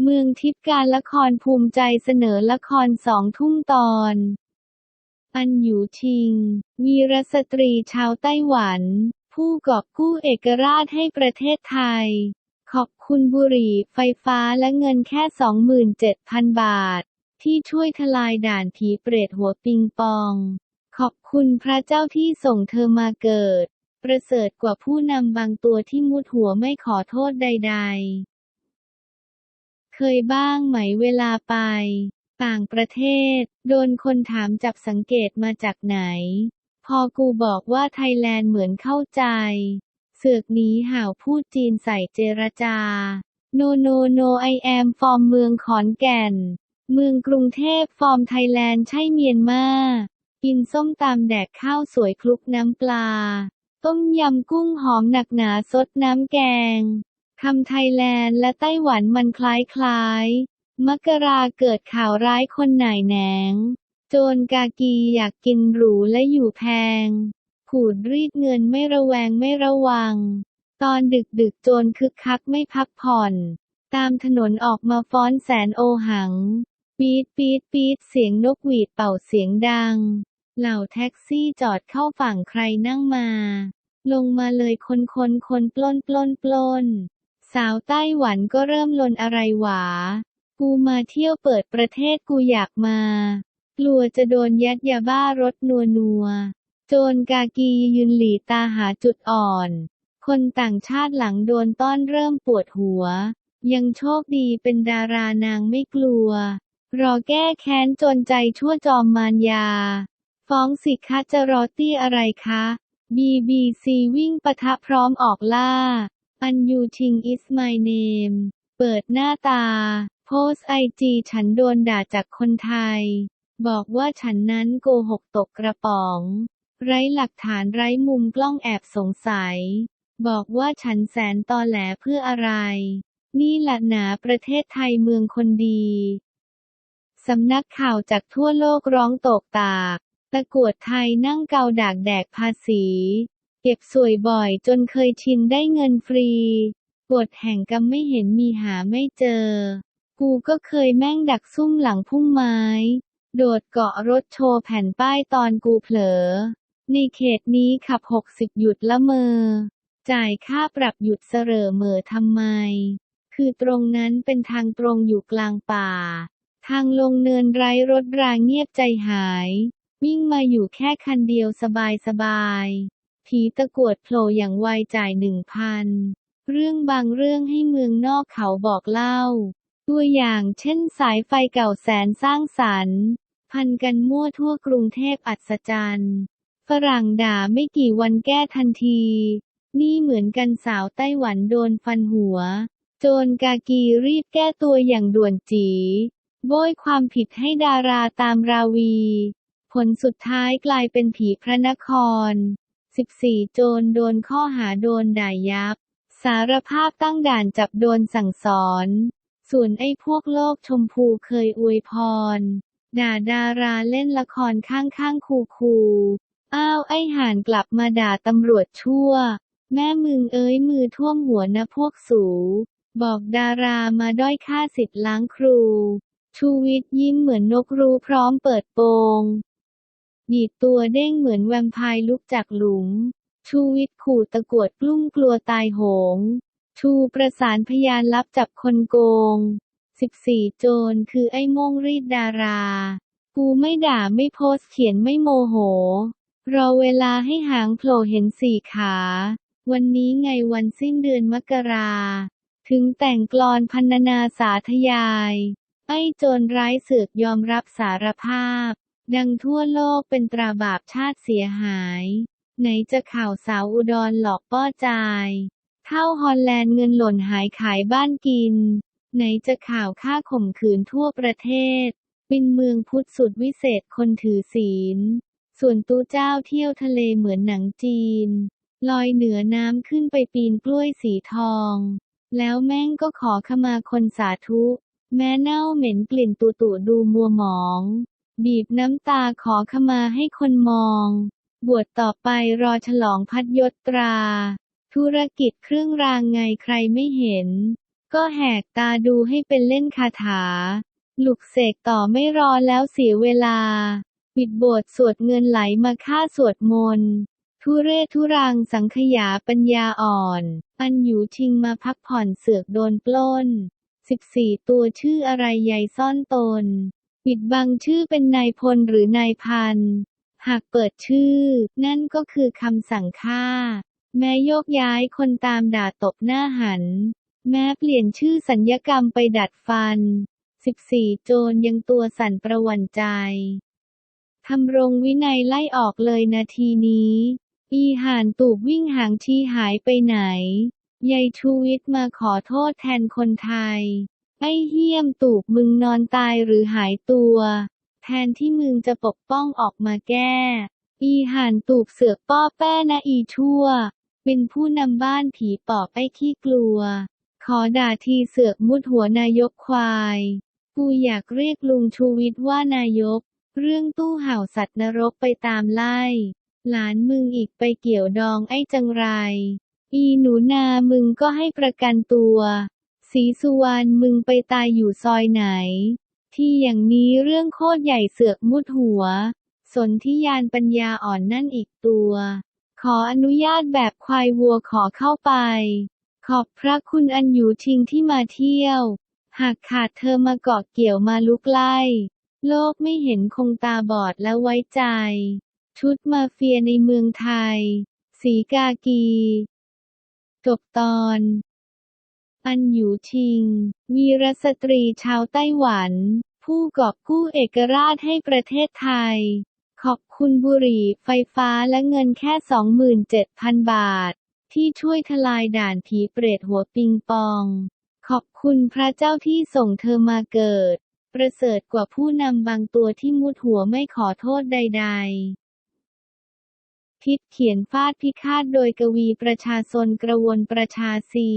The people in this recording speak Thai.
เมืองทิพย์การละครภูมิใจเสนอละครสองทุ่มตอน อันหยูชิง วีรสตรีชาวไต้หวัน ผู้กอบกู้เอกราชให้ประเทศไทย ขอบคุณบุหรี่ไฟฟ้าและเงินแค่ 27,000 บาท ที่ช่วยทลายด่านผีเปรตหัวปิงปอง ขอบคุณพระเจ้าที่ส่งเธอมาเกิด ประเสริฐกว่าผู้นำบางตัวที่มุดหัวไม่ขอโทษใด ๆ ยบ้างไหมเวลาไป ต่างประเทศ โดนคนถามจับสังเกตมาจากไหน พอกูบอกว่าไทยแลนด์เหมือนเข้าใจ เสือกหนีห่าวพูดจีนใส่เจรจา โนโนโนไอแอมฟอร์มเมืองขอนแก่น เมืองกรุงเทพฟอร์มไทยแลนด์ใช่เมียนมากินส้มตำแดกข้าวสวยคลุกน้ำปลา ต้มยำกุ้งหอมหนักหนาซดน้ำแกง คำไทยแลนด์และไต้หวันมันคล้ายๆมกราเกิดข่าวร้ายคนหน่ายแหนง โจรกากีอยากกินหรูและอยู่แพง ขูดรีดเงินไม่ระแวงไม่ระวัง ตอนดึกดึกๆโจรคึกคักไม่พักผ่อน ตามถนนออกมาฟ้อนแสนโอหัง ปี๊ดปี๊ดปี๊ดเสียงนกหวีดเป่าเสียงดัง เหล่าแท็กซี่จอดเข้าฝั่งใครนั่งมา ลงมาเลยคนคนคนปล้นปล้นปล้น สาวไต้หวันก็เริ่มลนอะไรหวา กูมาเที่ยวเปิดประเทศกูอยากมา กลัวจะโดนยัดยาบ้ารถนัวนัว โจรกากียืนหลีตาหาจุดอ่อน คนต่างชาติหลังโดนต้อนเริ่มปวดหัว ยังโชคดีเป็นดารานางไม่กลัว รอแก้แค้นจนใจชั่วจอมมารยา ฟ้องสิคะจะรอตี้อะไรคะ BBC วิ่งปะทะพร้อมออกล่า อันยูทิง is my name เปิดหน้าตา โพสไอจีฉันโดนด่าจากคนไทย บอกว่าฉันนั้นโกหกตกกระป๋อง ไร้หลักฐานไร้มุมกล้องแอบสงสัย บอกว่าฉันแสนตอแหลเพื่ออะไร นี่แหละหนาประเทศไทยเมืองคนดีสำนักข่าวจากทั่วโลกร้องตกตาก ตะกวดไทยนั่งเกาดากแดกภาษี เก็บสวยบ่อยจนเคยชินได้เงินฟรีกฎแห่งกรรมไม่เห็นมีหาไม่เจอ กูก็เคยแม่งดักซุ่มหลังพุ่มไม้ โดดเกาะรถโชว์แผ่นป้ายตอนกูเผลอ ในเขตนี้ขับ60หยุดละเมอ จ่ายค่าปรับหยุดเสรอเมอทำไม คือตรงนั้นเป็นทางตรงอยู่กลางป่า ทางลงเนินไร้รถรางเงียบใจหาย วิ่งมาอยู่แค่คันเดียวสบายสบาย ผีตะกวดโผล่อย่างไวจ่ายหนึ่งพัน เรื่องบางเรื่องให้เมืองนอกเขาบอกเล่า ตัวอย่างเช่นสายไฟเก่าแสนสร้างสรรค์ พันกันมั่วทั่วกรุงเทพอัศจรรย์ ฝรั่งด่าไม่กี่วันแก้ทันที นี่เหมือนกันสาวไต้หวันโดนฟันหัว โจรกากีรีบแก้ตัวอย่างด่วนจี โบยความผิดให้ดาราตามราวีผลสุดท้ายกลายเป็นผีพระนคร 14 โจรโดนข้อหาโดนด่ายับ สารภาพตั้งด่านจับโดนสั่งสอน ส่วนไอ้พวกโลกชมพูเคยอวยพร ด่าดาราเล่นละครข้างๆคูคูอ้าวไอ้ห่านกลับมาด่าตำรวจชั่ว แม่มึงเอ้ยมือท่วมหัวนะพวกสู บอกดารามาด้อยค่าสิทธิ์ล้างครู ชูวิทย์ยิ้มเหมือนนกรู้พร้อมเปิดโปง ดีดตัวเด้งเหมือนแวมไพร์ลุกจากหลุม ชูวิทย์ขู่ตะกวดกลุ้มกลัวตายโหง ชูประสานพยานลับจับคนโกง 14 โจรคือไอ้โม่งรีดดารา กูไม่ด่าไม่โพสเขียนไม่โมโห รอเวลาให้หางโผล่เห็นสี่ขา วันนี้ไงวันสิ้นเดือนมกรา ถึงแต่งกลอนพันนาสาธยาย ไอ้โจรร้ายเสือกยอมรับสารภาพ ดังทั่วโลกเป็นตราบาปชาติเสียหาย ไหนจะข่าวสาวอุดรหลอกป้อจายเท่าฮอลแลนด์เงินหล่นหายขายบ้านกิน ไหนจะข่าวฆ่าข่มขืนทั่วประเทศปินเมืองพุทธสุดวิเศษคนถือศีล ส่วนตู้เจ้าเที่ยวทะเลเหมือนหนังจีน ลอยเหนือน้ำขึ้นไปปีนกล้วยสีทอง แล้วแม่งก็ขอขมาคนสาธุ แม้เน่าเหม็นกลิ่นตุตุดูมัวหมอง บีบน้ำตาขอขมาให้คนมอง บวชต่อไปรอฉลองพัดยศตรา ธุรกิจเครื่องรางไงใครไม่เห็น ก็แหกตาดูให้เป็นเล่นคาถา หลุกเสกต่อไม่รอแล้วเสียเวลา ปิดโบสถ์สวดเงินไหลมาค่าสวดมนต์ทุเรศทุรังสังขยาปัญญาอ่อนอันอยู่ชิงมาพักผ่อนเสือกโดนปล้น 14 ตัวชื่ออะไรใหญ่ซ่อนตน ปิดบังชื่อเป็นนายพลหรือนายพัน หากเปิดชื่อ นั่นก็คือคำสั่งฆ่า แม้โยกย้ายคนตามด่าตบหน้าหัน แม้เปลี่ยนชื่อสัญญกรรมไปดัดฟัน 14 โจรยังตัวสั่นประวันใจทำรงวินัยไล่ออกเลยนาทีนี้ อีห่านตูบวิ่งหางชีหายไปไหนยายชูวิทย์มาขอโทษแทนคนไทย ไอ้เหี้ยมตูบมึงนอนตายหรือหายตัว แทนที่มึงจะปกป้องออกมาแก้ อีห่านตูบเสือกป้อแป้นะอีชั่ว เป็นผู้นำบ้านผีปอบไอ้ขี้กลัว ขอด่าทีเสือกมุดหัวนายกควาย กูอยากเรียกลุงชูวิทย์ว่านายก เรื่องตู้เห่าสัตว์นรกไปตามไล่ หลานมึงอีกไปเกี่ยวดองไอ้จังไร อีหนูนามึงก็ให้ประกันตัว สีสุวรรณมึงไปตายอยู่ซอยไหน ที่อย่างนี้เรื่องโคตรใหญ่เสือกมุดหัว สนที่ยานปัญญาอ่อนนั่นอีกตัว ขออนุญาตแบบควายวัวขอเข้าไป ขอบพระคุณอันอยู่ชิงที่มาเที่ยว หากขาดเธอมาเกาะเกี่ยวมาลุกไล่ โลกไม่เห็นคงตาบอดแล้วไว้ใจ ชุดมาเฟียในเมืองไทย สีกากี จบตอน อันหยูชิง วีรสตรีชาวไต้หวัน ผู้กอบกู้เอกราชให้ประเทศไทย ขอบคุณบุหรี่ไฟฟ้าและเงินแค่ 27,000 บาท ที่ช่วยทลายด่านผีเปรตหัวปิงปอง ขอบคุณพระเจ้าที่ส่งเธอมาเกิด ประเสริฐกว่าผู้นำบางตัวที่มุดหัวไม่ขอโทษใดๆทิดเขียนฟาดพิฆาตโดยกวีประชาชนกระวนประชาซี